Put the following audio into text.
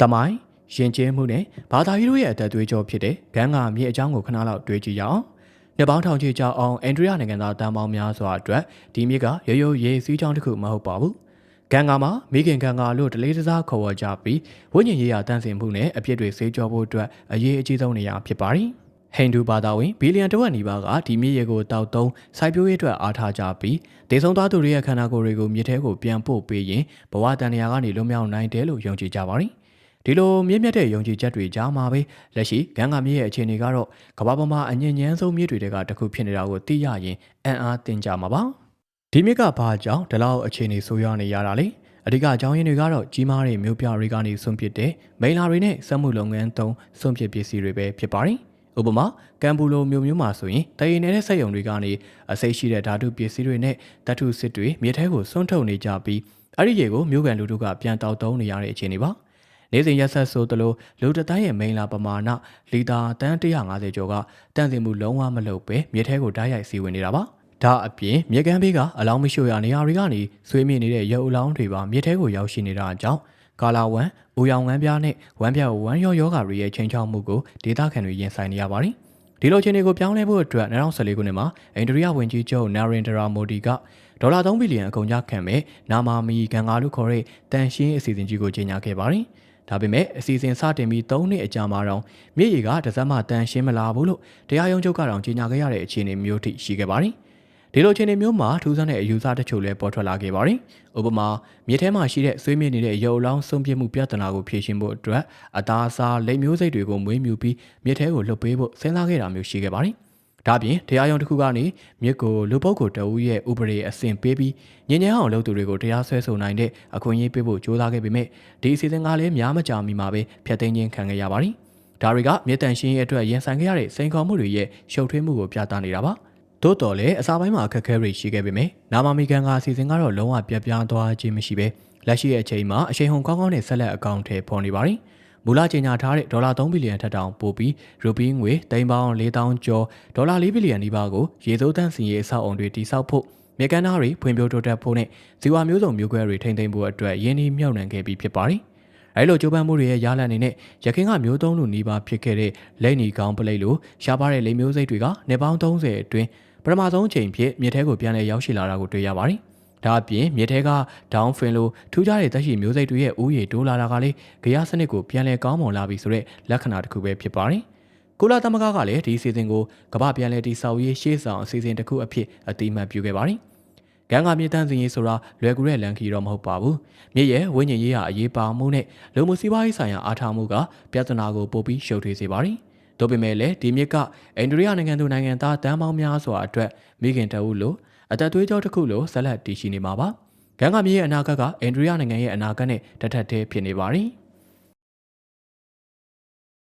တမိုင်းရင်ကျင်းမှုနဲ့ဘာသာရေးတို့ရဲ့အသက်သွေးကြောဖြစ်တဲ့ဂန်းငါမြေအကြောင်းကိုခဏလောက်တွေးကြည့်ရအောင်။နှစ်ပေါင်းထောင်ချီကြာအောင်အန်ဒရီယာနိုင်ငံသားတန်ပေါင်းများစွာအတွက်ဒီမြစ်ကရိုးရိုးရေးစည်းကြောင်းတစ်ခုမဟုတ်ပါဘူး။ဂန်ငါမှာမိခင်ဂန်ငါလို့တလေးတစားခေါ်ဝေါ်ကြပြီးဝိညာဉ်ရေးရာတန်းစင်မှုနဲ့အပြစ်တွေစေးကြောဖို့အတွက်အရေးအကြီးဆုံးနေရာဖြစ်ပါတယ်။ဟိန္ဒူဘာသာဝင်ဘီလီယံတဝက်နီးပါးကဒီမြစ်ရေကိုတောက်သုံးစိုက်ပျိုးရေးအတွက်အားထားကြပြီးဒေဆုံးသားသူတွေရဲ့ခန္ဓာကိုယ်တွေကိုမြစ်ထဲကိုပြန်ပို့ပေးရင်ဘဝတန်ရာကနေလွတ်မြောက်နိုင်တယ်လို့ယုံကြည်ကြပါတယ်။ ဒီလိုမြင့်မြတ်တဲ့ယုံကြည်ချက်တွေကြားမှာပဲလက်ရှိဂန်ဂါမြစ်ရဲ့အခြေအနေကတော့ကမ္ဘာပေါ်မှာအငြင်းညမ်းဆုံးမြစ်တွေကတစ်ခုဖြစ်နေတာကိုသိရရင်အံ့အားသင်ကြမှာပါ။ဒီမြစ်ကဘာကြောင့်ဒီလောက်အခြေအနေဆိုးရွားနေရတာလဲ။အဓိကအကြောင်းရင်းတွေကတော့ကြီးမားတဲ့မြို့ပြတွေကနေဆွန့်ပစ်တဲ့မိန်လာတွေနဲ့စက်မှုလုပ်ငန်းသုံးဆွန့်ပစ်ပစ္စည်းတွေပဲဖြစ်ပါတယ်။ဥပမာကမ်ဘူလိုမြို့မျိုးမှာဆိုရင်တရင်နေတဲ့စက်ရုံတွေကနေအစိတ်ရှိတဲ့ဓာတုပစ္စည်းတွေနဲ့ဓာတုစစ်တွေမြေထဲကိုစွန့်ထုတ်နေကြပြီးအဲ့ဒီရေကိုမြို့ကန်လူတို့ကပြန်တောက်သုံးနေရတဲ့အခြေအနေပါ။ နေစဉ်ရက်ဆက်ဆိုသလိုလူတတိုင်းရဲ့မိန်လာပမာဏလီတာတန်း150ကျော်ကတန့်စင်မှုလုံးဝမလုပ်ပဲမြေထဲကိုဓာတ်ရိုက်စီဝင်နေတာပါ။ဒါအပြင်မြေကမ်းဘေးကအလောင်းမရှို့ရနေရာတွေကနေဆွေးမြေ့နေတဲ့ရုပ်အလောင်းတွေပါမြေထဲကိုရောက်ရှိနေတာကြောင့်ကာလာဝမ်၊ဦးရောင်ဝမ်းပြားနဲ့ဝမ်းပြားဝမ်းရောယောဂါတွေရဲ့ချိန်ချောက်မှုကိုဒေသခံတွေရင်ဆိုင်နေရပါတယ်။ဒီလိုချင်းတွေကိုပြောင်းလဲဖို့အတွက်2014ခုနှစ်မှာအိန္ဒိယဝန်ကြီးချုပ်နာရင်ဒရာမိုဒီကဒေါ်လာ3ဘီလီယံအကုန်ကြခံမဲ့နာမာမီဂန်ဂါလို့ခေါ်တဲ့တန်ရှင်းအစီအစဉ်ကြီးကိုကြေညာခဲ့ပါတယ်။ ဒါပေမဲ့အစီအစဉ်စတင်ပြီး3နှစ်အကြာမှာတော့မြေရီကတစက်မှတန်ရှင်းမလာဘူးလို့တရားရုံးချုပ်ကတော့ကြေညာခဲ့ရတဲ့အခြေအနေမျိုးထိရှိခဲ့ပါတယ်။ဒီလိုအခြေအနေမျိုးမှာထူးဆန်းတဲ့အယူဆတချို့လည်းပေါ်ထွက်လာခဲ့ပါတယ်။ဥပမာမြေထဲမှာရှိတဲ့ဆွေးမြေ့နေတဲ့ရုပ်လောင်းဆုံးပြမှုပြဿနာကိုဖြေရှင်းဖို့အတွက်အသားအစာလက်မျိုးစိတ်တွေကိုမွေးမြူပြီးမြေထဲကိုလှုပ်ပေးဖို့စဉ်းစားခဲ့တာမျိုးရှိခဲ့ပါတယ်။ ဒါပြင်တရားရုံးတစ်ခုကနေမြစ်ကိုလူပုတ်ကိုတအူးရဲ့ဥပဒေအဆင့်ပေးပြီးညဉ့်ညမ်းအောင်လုပ်သူတွေကိုတရားစွဲဆိုနိုင်တဲ့အခွင့်အရေးပေးဖို့ကြိုးစားခဲ့ပေမဲ့ဒီအစီအစဉ်ကလည်းများမကြာမီမှာပဲဖျက်သိမ်းခြင်းခံခဲ့ရပါတယ်။ဒါတွေကမြေတန်ရှင်းရဲ့အတွက်ရင်ဆိုင်ခဲ့ရတဲ့စိန်ခေါ်မှုတွေရဲ့ရှုပ်ထွေးမှုကိုပြသနေတာပါ။သို့တော်လည်းအစာပိုင်းမှာအခက်အခဲတွေရှိခဲ့ပေမယ့်နာမမီကန်ကအစီအစဉ်ကတော့လုံးဝပြတ်ပြားသွားခြင်းမရှိပဲလက်ရှိရဲ့အချိန်မှာအရှိန်ဟုန်ကောင်းကောင်းနဲ့ဆက်လက်အကောင့်ထဲပေါ်နေပါတယ်။ မူလကြေညာထားတဲ့ဒေါ်လာ3ဘီလီယံထက်တောင်ပိုပြီးရူပီးငွေသိန်းပေါင်း4000ကျော်ဒေါ်လာ4ဘီလီယံနီးပါးကိုရေစိုးတန်းစီရေးအဆောက်အုံတွေတိစောက်ဖို့မြေကန်သားတွေဖွံ့ဖြိုးတိုးတက်ဖို့နဲ့ဇီဝမျိုးစုံမျိုးကွဲတွေထိန်းသိမ်းဖို့အတွက်ရင်းနှီးမြှုပ်နှံခဲ့ပြီးဖြစ်ပါတယ်။အဲလိုကြိုးပမ်းမှုတွေရဲ့ရလဒ်အနေနဲ့ရခိုင်ကမျိုးသုံးလူနီးပါးဖြစ်ခဲ့တဲ့လက်နီကောင်းပလိတ်လိုရှားပါတဲ့လိမ်မျိုးစိတ်တွေကနေပေါင်း30အတွင်းပထမဆုံးအချိန်ဖြစ်မြစ်ထဲကိုပြန်လည်ရောက်ရှိလာတာကိုတွေ့ရပါတယ်။ ဒါအပြင်မြစ်ထဲက down fin လိုထူးခြားတဲ့သက်ရှိမျိုးစိတ်တွေရဲ့ဥယျာဉ်တိုးလာတာကလည်းဂရစနစ်ကိုပြန်လည်ကောင်းမွန်လာပြီဆိုတဲ့လက္ခဏာတစ်ခုပဲဖြစ်ပါတယ်။ကုလသမဂ္ဂကလည်းဒီအစီအစဉ်ကိုကမ္ဘာပြန်လည်တည်ဆောက်ရေးရှေ့ဆောင်အစီအစဉ်တစ်ခုအဖြစ်အတိအမှတ်ပြုခဲ့ပါတယ်။ကံကမြေတန်းစင်ရေးဆိုတာလွယ်ကူတဲ့လန်ခီတော့မဟုတ်ပါဘူး။မြေရဲ့ဝိညာဉ်ရေးဟာအရေးပါမှုနဲ့လူမှုစီးပွားရေးဆိုင်ရာအားထားမှုကပြဿနာကိုပိုပြီးရှုပ်ထွေးစေပါတယ်။။ဒါပေမဲ့လည်းဒီမြစ်ကအိန္ဒိယနိုင်ငံသူနိုင်ငံသားတန်းပေါင်းများစွာအတွက်မိခင်တအုပ်လို အသက်သွေးကြောတစ်ခုလိုဆက်လက်တည်ရှိနေမှာပါ။ဂန်ကမြေရဲ့အနာဂတ်ကအိန္ဒိယနိုင်ငံရဲ့အနာဂတ်နဲ့တထက်တည်းဖြစ်နေပါ ರಿ ။